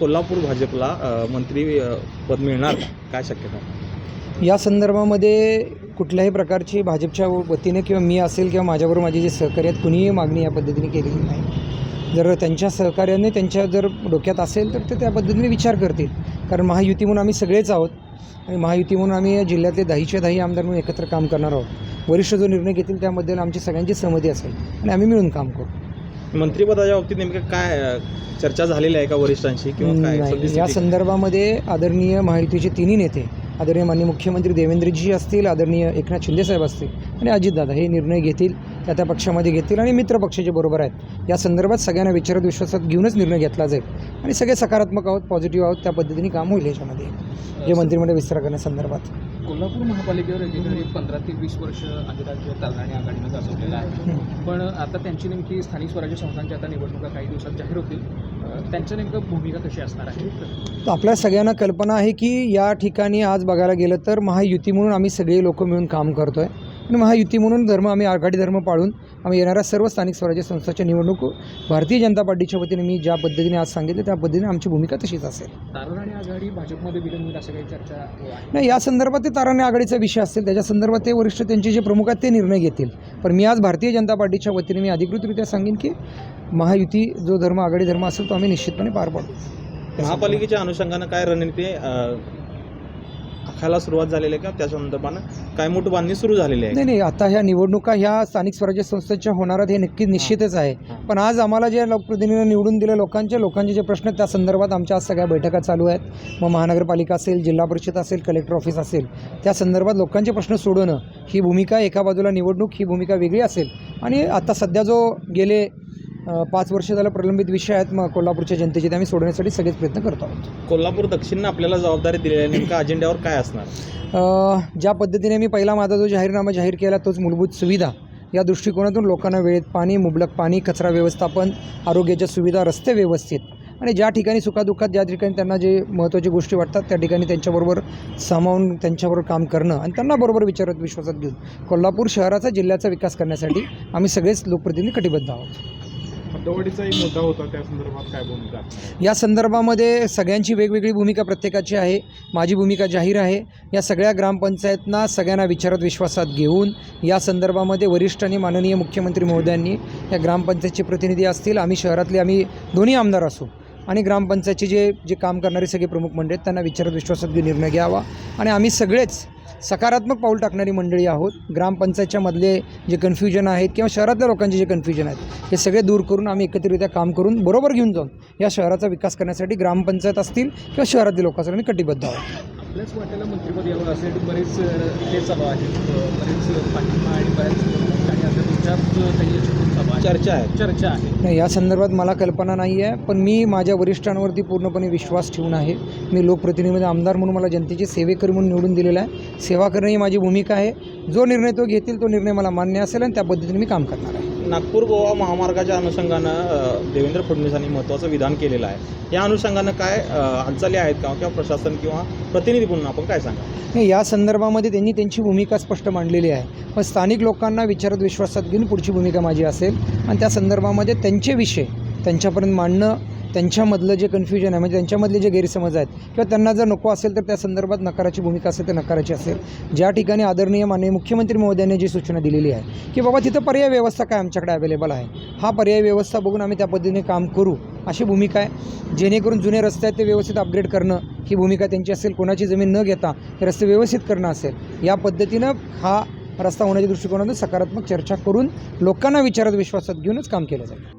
कोल्हापूर भाजपला मंत्री पद मिळणार काय शक्यता? या संदर्भामध्ये कुठल्याही प्रकारची भाजपच्या वतीने किंवा मी असेल किंवा माझ्याबरोबर माझे जे सहकार्य आहेत कुणीही मागणी या पद्धतीने केलेली नाही. जर त्यांच्या सहकार्याने त्यांच्या जर डोक्यात असेल तर ते त्या पद्धतीने विचार करतील. कारण महायुती म्हणून आम्ही सगळेच आहोत. आणि महायुती म्हणून आम्ही जिल्ह्यातले दहीचे दही आमदार म्हणून एकत्र काम करणार आहोत. वरिष्ठ जो निर्णय घेतील त्याबद्दल आमची सगळ्यांची सहमती असेल. आणि आम्ही मिळून काम करू. मंत्रिपदाच्या बाबतीत नेमकं काय चर्चा झालेली आहे का वरिष्ठांशी किंवा काय नाही, सद्यस्थिती? या संदर्भामध्ये आदरणीय महायुतीचे तिन्ही नेते आदरणीय माननीय मुख्यमंत्री देवेंद्रजी असतील आदरणीय एकनाथ शिंदेसाहेब असतील आणि अजितदादा हे निर्णय घेतील त्या त्या पक्षामध्ये घेतील आणि मित्र पक्षाचे बरोबर आहेत. या संदर्भात सगळ्यांना विचारत विश्वासात घेऊनच निर्णय घेतला जाईल. आणि सगळे सकारात्मक आहोत पॉझिटिव्ह आहोत त्या पद्धतीने काम होईल याच्यामध्ये. जे मंत्रिमंडळ विस्तार करण्यासंदर्भात कोल्हापूर महापालिकेवर एकीकडे पंधरा ते वीस वर्ष अधिराज्य तालराणी आघाडीनं गाजवलेलं आहे. पण आता त्यांची नेमकी स्थानिक स्वराज्य संस्थांच्या आता निवडणुका काही दिवसात जाहीर होतील. त्यांच्या नेमकं भूमिका कशी असणार आहे? तर आपल्या सगळ्यांना कल्पना आहे की या ठिकाणी आज बघायला गेलं तर महायुती म्हणून आम्ही सगळे लोक मिळून काम करतो आहे आणि महायुती म्हणून धर्म आम्ही आघाडी धर्म पाळून आम्ही येणाऱ्या सर्व स्थानिक स्वराज्य संस्थाच्या निवडणूक भारतीय जनता पार्टीच्या वतीने मी ज्या पद्धतीने आज सांगितले त्या पद्धतीने आमची भूमिका तशीच असेल. ताराराणी आघाडी भाजपमध्ये असं काही चर्चा आहे. नाही या संदर्भात ते ताराणे आघाडीचा विषय असेल त्याच्या संदर्भात ते वरिष्ठ त्यांचे जे प्रमुख आहेत ते निर्णय घेतील. पण मी आज भारतीय जनता पार्टीच्या वतीने मी अधिकृतरित्या सांगेन की महायुती जो धर्म आघाडी धर्म असेल तो आम्ही निश्चितपणे पार पाडू. महापालिकेच्या अनुषंगानं काय रणनीती अ, आखायला सुरुवात झालेली आहे का? त्या संदर्भानं काय मोठी बांधणी सुरू झालेली आहे? नाही नाही आता ह्या निवडणुका ह्या स्थानिक स्वराज्य संस्थेच्या होणार आहेत हे. नक्कीच निश्चितच आहे. पण आज आम्हाला जे लोकप्रतिनिधींनी निवडून दिले लोकांचे लोकांचे जे प्रश्न त्या संदर्भात आमच्या आज सगळ्या बैठका चालू आहेत. मग महानगरपालिका असेल जिल्हा परिषद असेल कलेक्टर ऑफिस असेल त्या संदर्भात लोकांचे प्रश्न सोडवणं ही भूमिका एका बाजूला निवडणूक ही भूमिका वेगळी असेल. आणि आता सध्या जो गेले पाच वर्ष झाला प्रलंबित विषय आहेत मग कोल्हापूरच्या जनतेचे ते आम्ही सोडवण्यासाठी सगळेच प्रयत्न करतो आहोत. कोल्हापूर दक्षिणनं आपल्याला जबाबदारी दिलेली आहे नेमका अजेंड्यावर काय असणार? ज्या पद्धतीने मी पहिला माझा जो जाहीरनामा जाहीर केला तोच मूलभूत सुविधा. या दृष्टिकोनातून लोकांना वेळेत पाणी मुबलक पाणी कचरा व्यवस्थापन आरोग्याच्या सुविधा रस्ते व्यवस्थित. आणि ज्या ठिकाणी सुखादुःखात ज्या ठिकाणी त्यांना जे महत्त्वाच्या गोष्टी वाटतात त्या ठिकाणी त्यांच्याबरोबर सामावून त्यांच्याबरोबर काम करणं आणि त्यांना बरोबर विचारत विश्वासात घेऊन. कोल्हापूर शहराचा जिल्ह्याचा विकास करण्यासाठी आम्ही सगळेच लोकप्रतिनिधी कटिबद्ध आहोत. दवडीचाही मुद्दा होता त्या संदर्भात काय भूमिका या संदर्भामध्ये सगळ्यांची वेगवेगळी भूमिका प्रत्येकाची आहे. माझी भूमिका जाहीर आहे. या सगळ्या ग्रामपंचायतना सगळ्यांना विचारत विश्वासात घेऊन या संदर्भामध्ये वरिष्ठ आणि माननीय मुख्यमंत्री महोदयांनी या ग्रामपंचायतचे प्रतिनिधी असतील आम्ही शहरातले आम्ही दोन्ही आमदार असू आणि ग्रामपंचायतचे जे जे काम करणारे सगळे प्रमुख मंडळी आहेत त्यांना विचारत विश्वासात घेऊन निर्णय घ्यावा आणि आम्ही सगळेच सकारात्मक पाऊल टाकणारी मंडळी आहोत. ग्रामपंचायतच्या मधले जे कन्फ्युजन आहेत किंवा शहरातल्या लोकांचे जे कन्फ्युजन आहेत हे सगळे दूर करून आम्ही एकत्रितरित्या काम करून बरोबर घेऊन जाऊन या शहराचा विकास करण्यासाठी ग्रामपंचायत असतील किंवा शहरातील लोक असतील आम्ही कटिबद्ध आहोत. आपल्याच वाट्याला मंत्रिपद यावं असे बरेच हे चालू आहेत. बरेच पाठिंबा आणि बऱ्याच काही चर्चा आहे. चर्चा आहे. नाही या संदर्भात मला कल्पना नाही आहे पण मी माझ्या वरिष्ठांवरती पूर्णपणे विश्वास ठेवून आहे. मी लोकप्रतिनिधी आमदार म्हणून मला जनतेची सेवेकरी म्हणून निवडून दिलेला आहे. सेवा करणं ही माझी भूमिका आहे. जो निर्णय तो घेतील तो निर्णय मला मान्य असेल आणि त्या पद्धतीने मी काम करणार आहे. नागपूर गोवा महामार्गाच्या अनुषंगानं देवेंद्र फडणवीसांनी महत्त्वाचं विधान केलेलं आहे. या अनुषंगानं काय हालचाली आहेत का? किंवा प्रशासन किंवा प्रतिनिधी म्हणून आपण काय सांगा नाही या संदर्भामध्ये त्यांनी त्यांची भूमिका स्पष्ट मांडलेली आहे. पण स्थानिक लोकांना विचारत विश्वासात घेऊन पुढची भूमिका माझी असेल. आणि त्या संदर्भामध्ये त्यांचे विषय त्यांच्यापर्यंत मांडणं त्यांच्यामधलं जे कन्फ्युजन आहे म्हणजे त्यांच्यामधले जे गैरसमज आहेत किंवा त्यांना जर नको असेल तर त्या संदर्भात नकाराची भूमिका असेल तर नकाराची असेल. ज्या ठिकाणी आदरणीय माननीय मुख्यमंत्री महोदयांनी जी सूचना दिलेली आहे की बाबा तिथं पर्याय व्यवस्था काय आमच्याकडे अवेलेबल आहे? हा पर्याय व्यवस्था बघून आम्ही त्या पद्धतीने काम करू अशी भूमिका आहे. जेणेकरून जुने रस्ते आहेत ते व्यवस्थित अपग्रेड करणं ही भूमिका त्यांची असेल. कोणाची जमीन न घेता हे रस्ते व्यवस्थित करणं असेल. या पद्धतीनं हा रस्ता होण्याच्या दृष्टिकोनातून सकारात्मक चर्चा करून लोकांना विचारात विश्वासात घेऊनच काम केलं जाईल.